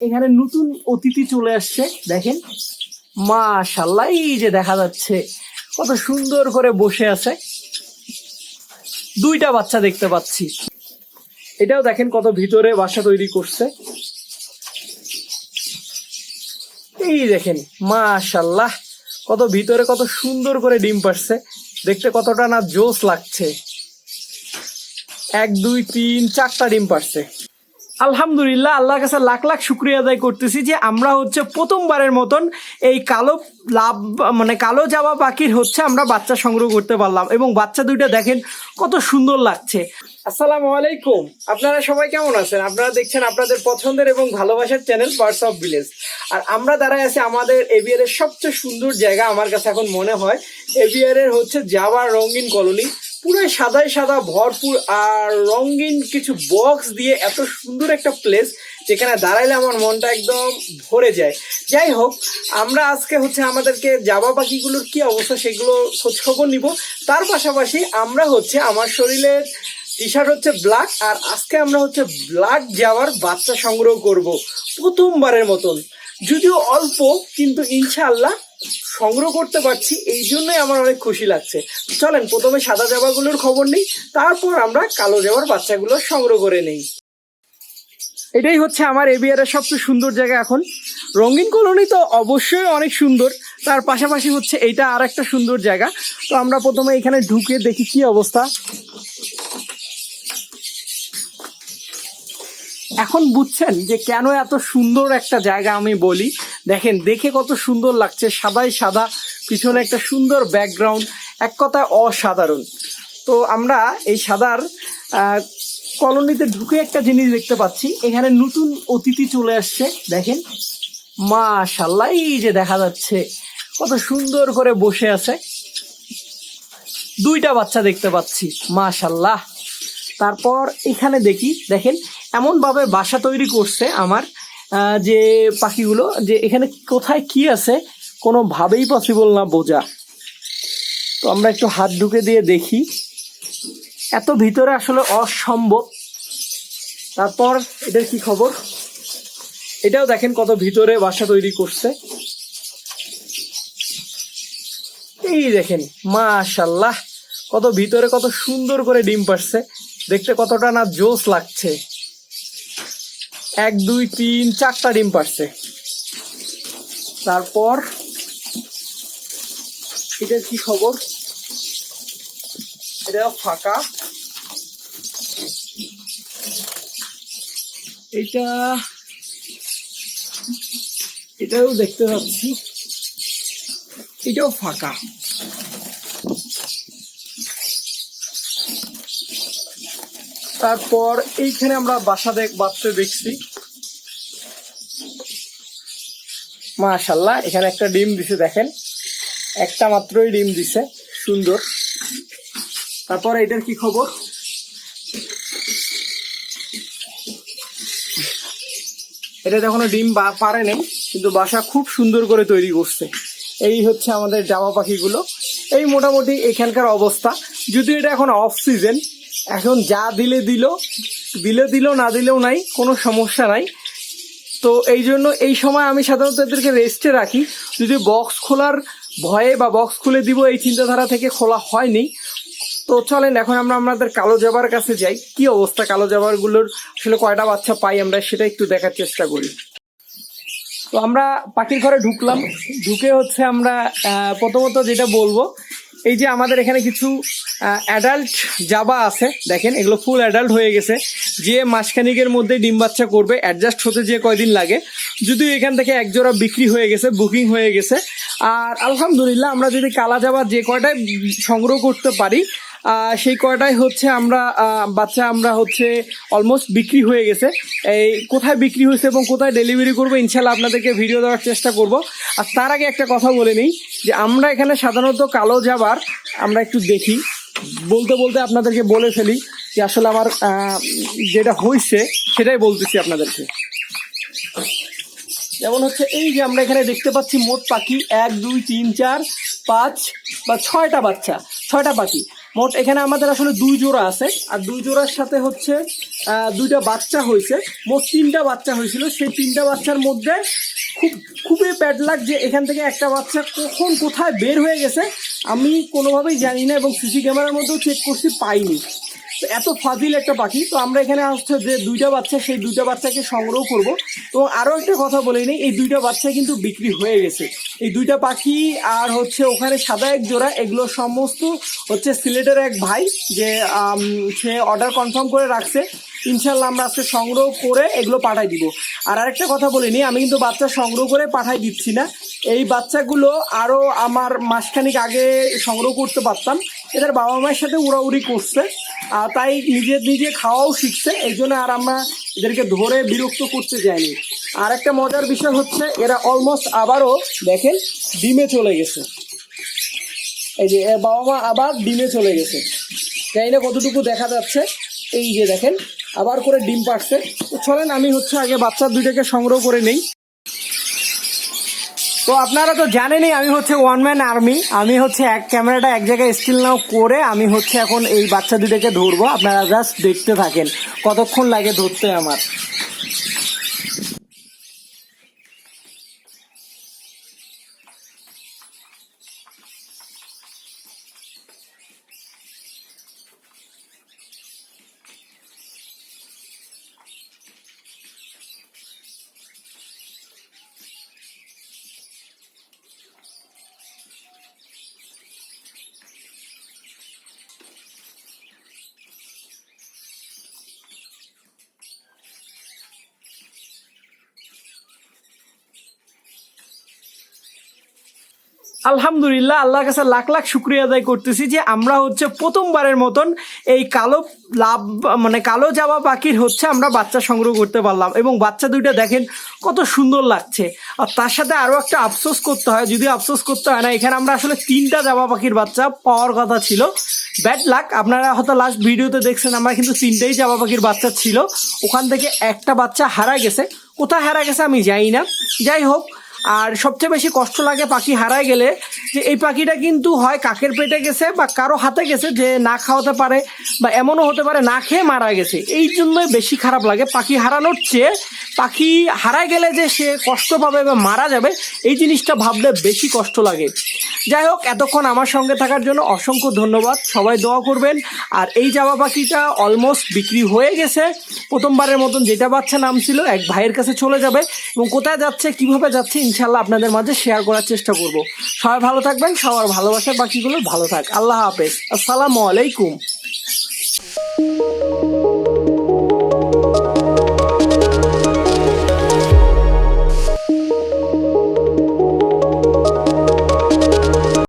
এখানে নতুন অতিথি চলে আসছে, দেখেন। মাশাল্লাহ এই যে দেখা যাচ্ছে, কত সুন্দর করে বসে আছে। দুইটা বাচ্চা দেখতে পাচ্ছি। এটাও দেখেন কত ভিতরে বাসা তৈরি করছে। এই দেখেন মাশাল্লাহ কত ভিতরে কত সুন্দর করে ডিম পারছে দেখতে কতটা না জোস লাগছে। এক, দুই, তিন, চারটা ডিম পারছে আলহামদুলিল্লাহ, আল্লাহর কাছে লাখ লাখ শুক্রিয়া আদায় করতেছি যে আমরা হচ্ছে প্রথমবারের মতন এই কালো লাভ মানে কালো জামা পাখির হচ্ছে আমরা বাচ্চা সংগ্রহ করতে পারলাম। এবং বাচ্চা দুইটা দেখেন কত সুন্দর লাগছে। আসসালামু আলাইকুম। আপনারা সবাই কেমন আছেন? আপনারা দেখছেন আপনাদের পছন্দের এবং ভালোবাসার চ্যানেল পার্টস অফ ভিলেজ আর আমরা দাঁড়ায় আছি আমাদের এবিআর এর সবচেয়ে সুন্দর জায়গা আমার কাছে এখন মনে হয় এবিআর এর হচ্ছে জাবার রঙিন কলোনি। পুরো সাদাই সাদা, ভরপুর, আর রঙিন কিছু বক্স দিয়ে এত সুন্দর একটা প্লেস যেখানে দাঁড়াইলে আমার মনটা একদম ভরে যায়। যাই হোক, আমরা আজকে হচ্ছে আমাদেরকে জাবা পাখিগুলোর কি অবস্থা সেগুলো খোঁজ খবর নিব। তার পাশাপাশি আমরা হচ্ছে আমার শরীরের টি শার্ট হচ্ছে ব্ল্যাক আর আজকে আমরা হচ্ছে ব্ল্যাক যাওয়ার বাচ্চা সংগ্রহ করব প্রথমবারের মতন। যদিও অল্প, কিন্তু ইনশাআল্লাহ সংগ্রহ করতে পারছি, এই জন্যই আমার অনেক খুশি লাগছে। চলেন, প্রথমে সাদা জামাগুলোর খবর নেই, তারপর আমরা কালো জামার বাচ্চাগুলো সংগ্রহ করে নেই। এটাই হচ্ছে আমার এবিআর এর সবচেয়ে সুন্দর জায়গা এখন। রঙিন কলোনি তো অবশ্যই অনেক সুন্দর, তার পাশাপাশি হচ্ছে এইটা আর একটা সুন্দর জায়গা। তো আমরা প্রথমে এখানে ঢুকে দেখি কি অবস্থা। এখন বুঝছেন যে কেন এত সুন্দর একটা জায়গা আমি বলি? দেখেন, দেখে কত সুন্দর লাগছে। সাদাই সাদা, পিছনে একটা সুন্দর ব্যাকগ্রাউন্ড এক কথায় অসাধারণ। তো আমরা এই সাদার কলোনিতে ঢুকে একটা জিনিস দেখতে পাচ্ছি। এখানে নতুন অতিথি চলে আসছে। দেখেন, মাশাল্লাহ, এই যে দেখা যাচ্ছে, কত সুন্দর করে বসে আছে। দুইটা বাচ্চা দেখতে পাচ্ছি, মাশাল্লাহ। তারপর এখানে দেখি, দেখেন এমন ভাবে বাসা তৈরি করছে আমার যে পাখিগুলো, যে এখানে কোথায় কি আছে কোনোভাবেই পসিবল না বোঝা। তো আমরা একটু হাত ঢুকে দিয়ে দেখি। এত ভিতরে আসলে অসম্ভব। তারপর এটার কি খবর? এটাও দেখেন কত ভিতরে বাসা তৈরি করছে। এই দেখেন মাশাল্লাহ কত ভিতরে কত সুন্দর করে ডিম পারছে দেখতে কতটা না জোস লাগছে। এক, দুই, তিন, চারটা ডিম পারছে। তারপর এটার কি খবর? এটা ফাঁকা। এটা এটাও দেখতে পাচ্ছি। এটাও ফাঁকা। তারপর এইখানে আমরা বাসা দেখ বাচ্চা দেখছি। মাশাল্লাহ, এখানে একটা ডিম দিছে, দেখেন। একটা মাত্রই ডিম দিছে, সুন্দর। তারপর এটার কি খবর? এটা এখনও ডিম পারে নেই, কিন্তু বাসা খুব সুন্দর করে তৈরি করছে। এই হচ্ছে আমাদের জামা পাখিগুলো। এই মোটামুটি এখানকার অবস্থা। যদিও এটা এখন অফ সিজন এখন যা দিলে দিল দিলে দিল, না দিলেও নাই, কোনো সমস্যা নাই। তো এই জন্য এই সময় আমি সাধারণত এদেরকে রেস্টে রাখি। যদি বক্স খোলার ভয়ে বা বক্স খুলে দিব, এই চিন্তাধারা থেকে খোলা হয়নি। তো চলেন, এখন আমরা আমাদের কালো জাবার কাছে যাই। কি অবস্থা কালো জাবারগুলোর? আসলে কয়টা বাচ্চা পাই আমরা, সেটা একটু দেখার চেষ্টা করি। তো আমরা পাখির ঘরে ঢুকলাম। ঢুকে হচ্ছে আমরা প্রথমত যেটা বলব এই যে আমাদের এখানে কিছু অ্যাডাল্ট জাবা আছে, দেখেন, এগুলো ফুল অ্যাডাল্ট হয়ে গেছে। যে মাসখানিকের মধ্যে ডিম বাচ্চা করবে অ্যাডজাস্ট হতে যে কয়দিন লাগে। যদিও এখান থেকে একজোড়া বিক্রি হয়ে গেছে বুকিং হয়ে গেছে। আর আলহামদুলিল্লাহ, আমরা যদি কালা জাবা যে কয়টায় সংগ্রহ করতে পারি সেই কয়টাই হচ্ছে আমরা বাচ্চা আমরা হচ্ছে অলমোস্ট বিক্রি হয়ে গেছে। এই কোথায় বিক্রি হয়েছে এবং কোথায় ডেলিভারি করব ইনশাল্লাহ আপনাদেরকে ভিডিও দেওয়ার চেষ্টা করব। আর তার আগে একটা কথা বলে নিই, যে আমরা এখানে সাধারণত কালো যাবার আমরা একটু দেখি। বলতে বলতে আপনাদেরকে বলে ফেলি যে আসলে আমার যেটা হয়েছে সেটাই বলতেছি আপনাদেরকে। যেমন হচ্ছে এই যে আমরা এখানে দেখতে পাচ্ছি মোট পাখি এক, দুই, তিন, চার, পাঁচ বা ছয়টা বাচ্চা, ছয়টা পাখি। মোট এখানে আমাদের আসলে দুই জোড়া আছে। আর দুই জোড়ার সাথে হচ্ছে দুইটা বাচ্চা হয়েছে। মোট তিনটা বাচ্চা হয়েছিল। সেই তিনটা বাচ্চার মধ্যে খুব, খুবই ব্যাড লাগ যে এখান থেকে একটা বাচ্চা কখন কোথায় বের হয়ে গেছে, আমি কোনোভাবেই জানি না এবং সিসি ক্যামেরার মধ্যেও চেক করছি, পাইনি। তো এত ফাজিল একটা পাখি। তো আমরা এখানে আসছে যে দুইটা বাচ্চা, সেই দুইটা বাচ্চাকে সংগ্রহ করব। তো আরও একটা কথা বলে নিই, এই দুইটা বাচ্চা কিন্তু বিক্রি হয়ে গেছে। এই দুইটা পাখি আর হচ্ছে ওখানে সাদা এক জোড়া, এগুলো সমস্ত হচ্ছে সিলেটের এক ভাই যে সে অর্ডার কনফার্ম করে রাখছে। ইনশাল্লাহ আমরা আজকে সংগ্রহ করে এগুলো পাঠাই দিব। আর আরেকটা কথা বলিনি আমি কিন্তু বাচ্চা সংগ্রহ করে পাঠাই দিচ্ছি না। এই বাচ্চাগুলো আরও আমার মাসখানিক আগে সংগ্রহ করতে পারতাম। এদের বাবা মায়ের সাথে উড়াউড়ি করছে, আর তাই নিজে নিজে খাওয়াও শিখছে। এই জন্য আর আমরা এদেরকে ধরে বিরক্ত করতে যাইনি। আর একটা মজার বিষয় হচ্ছে, এরা অলমোস্ট আবারও দেখেন ডিমে চলে গেছে। এই যে বাবা মা আবার ডিমে চলে গেছে। জানি না কতটুকু দেখা যাচ্ছে। এই যে দেখেন আবার করে ডিম পাড়ছে। তো চলেন, আমি হচ্ছে আগে বাচ্চা দুইটাকে সংগ্রহ করে নেই। তো আপনারা তো জানেনই আমি হচ্ছে ওয়ান ম্যান আর্মি আমি হচ্ছে এক, ক্যামেরাটা এক জায়গায় স্টিল নাও করে আমি হচ্ছে এখন এই বাচ্চা দুটাকে ধরবো। আপনারা জাস্ট দেখতে থাকেন, কতক্ষণ লাগে ধরতে আমার। আলহামদুলিল্লাহ, আল্লাহর কাছে লাখ লাখ শুক্রিয়া আদায় করতেছি যে আমরা হচ্ছে প্রথমবারের মতন এই কালো লাভ মানে কালো জামা পাখির হচ্ছে আমরা বাচ্চা সংগ্রহ করতে পারলাম। এবং বাচ্চা দুইটা দেখেন কত সুন্দর লাগছে। আর তার সাথে আরও একটা আফসোস করতে হয় যদি আফসোস করতে হয় না, এখানে আমরা আসলে তিনটা জামা পাখির বাচ্চা পাওয়ার কথা ছিল। ব্যাড লাক, আপনারা হয়তো লাস্ট ভিডিওতে দেখছেন, আমরা কিন্তু তিনটেই জামা পাখির বাচ্চা ছিল। ওখান থেকে একটা বাচ্চা হারা গেছে। কোথায় হারা গেছে আমি জানি না। যাই হোক আর সবচেয়ে বেশি কষ্ট লাগে পাখি হারায় গেলে যে এই পাখিটা কিন্তু হয় কাকের পেটে গেছে বা কারও হাতে গেছে যে না খাওয়াতে পারে বা এমনও হতে পারে না খেয়ে মারা গেছে। এই জন্যই বেশি খারাপ লাগে পাখি হারানোর চেয়ে পাখি হারায় গেলে যে সে কষ্ট পাবে বা মারা যাবে, এই জিনিসটা ভাবলে বেশি কষ্ট লাগে। যাই হোক, এতক্ষণ আমার সঙ্গে থাকার জন্য অসংখ্য ধন্যবাদ। সবাই দোয়া করবেন। আর এই জামা পাখিটা অলমোস্ট বিক্রি হয়ে গেছে। প্রথমবারের মতন যেটা বাচ্চা নাম ছিল, এক ভাইয়ের কাছে চলে যাবে। এবং কোথায় যাচ্ছে, কীভাবে যাচ্ছে ইনশাল্লাহ আপনাদের মাঝে শেয়ার করার চেষ্টা করব। সবাই ভালো থাকবেন, সবার ভালোবাসার বাকিগুলো ভালো থাক। আল্লাহ হাফেজ। আসসালামু আলাইকুম।